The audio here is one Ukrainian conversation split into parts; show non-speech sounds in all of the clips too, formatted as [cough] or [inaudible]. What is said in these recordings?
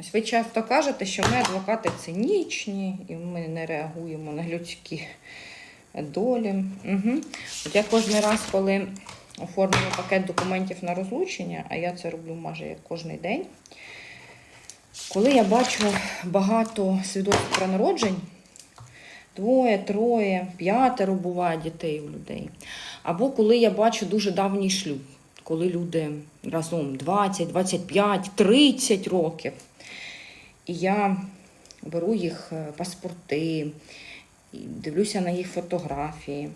Ось ви часто кажете, що ми адвокати цинічні, і ми не реагуємо на людські долі. Угу. От я кожен раз, коли оформлюю пакет документів на розлучення, а я це роблю майже кожен день. Коли я бачу багато свідоцтв про народжень, двоє, троє, п'ятеро буває дітей у людей. Або коли я бачу дуже давній шлюб, коли люди разом 20, 25, 30 років. І я беру їх е, паспорти, дивлюся на їх фотографії.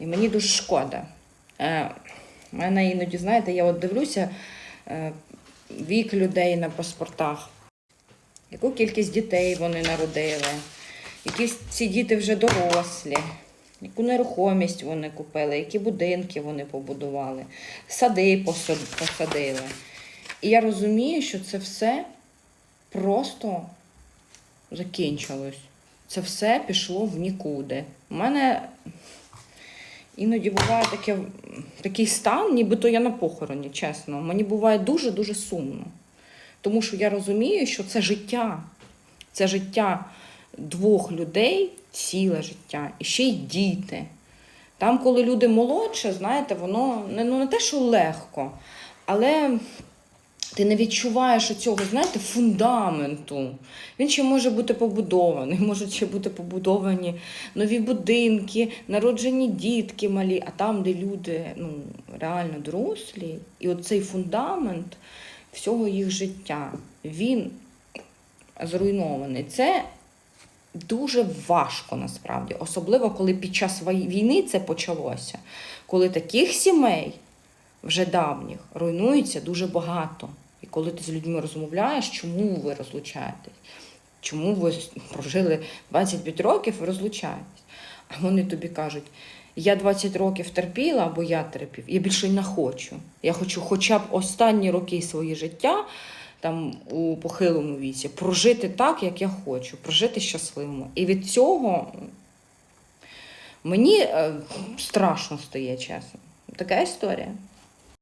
І мені дуже шкода. Е, У мене іноді, знаєте, я от дивлюся е, вік людей на паспортах, яку кількість дітей вони народили, які ці діти вже дорослі, яку нерухомість вони купили, які будинки вони побудували, сади посадили. І я розумію, що це все просто закінчилось. Це все пішло в нікуди. У мене іноді буває таке, такий стан, нібито я на похороні, чесно. Мені буває дуже-дуже сумно. Тому що я розумію, що це життя. Це життя двох людей, ціле життя, і ще й діти. Там, коли люди молодше, знаєте, воно не, ну, не те, що легко, але ти не відчуваєш цього, знаєте, фундаменту. Він ще може бути побудований, [laughs] можуть ще бути побудовані нові будинки, народжені дітки малі, а там, де люди ну, реально дорослі, і оцей фундамент всього їх життя, він зруйнований. Це дуже важко насправді, особливо коли під час війни це почалося, коли таких сімей вже давніх руйнується дуже багато. І коли ти з людьми розмовляєш, чому ви розлучаєтесь? Чому ви прожили 25 років і розлучаєтесь? А вони тобі кажуть: я 20 років терпіла, або я терпів, я більше не хочу. Я хочу хоча б останні роки своє життя там у похилому віці прожити так, як я хочу, прожити щасливо. І від цього мені е, страшно стає чесно. Така історія.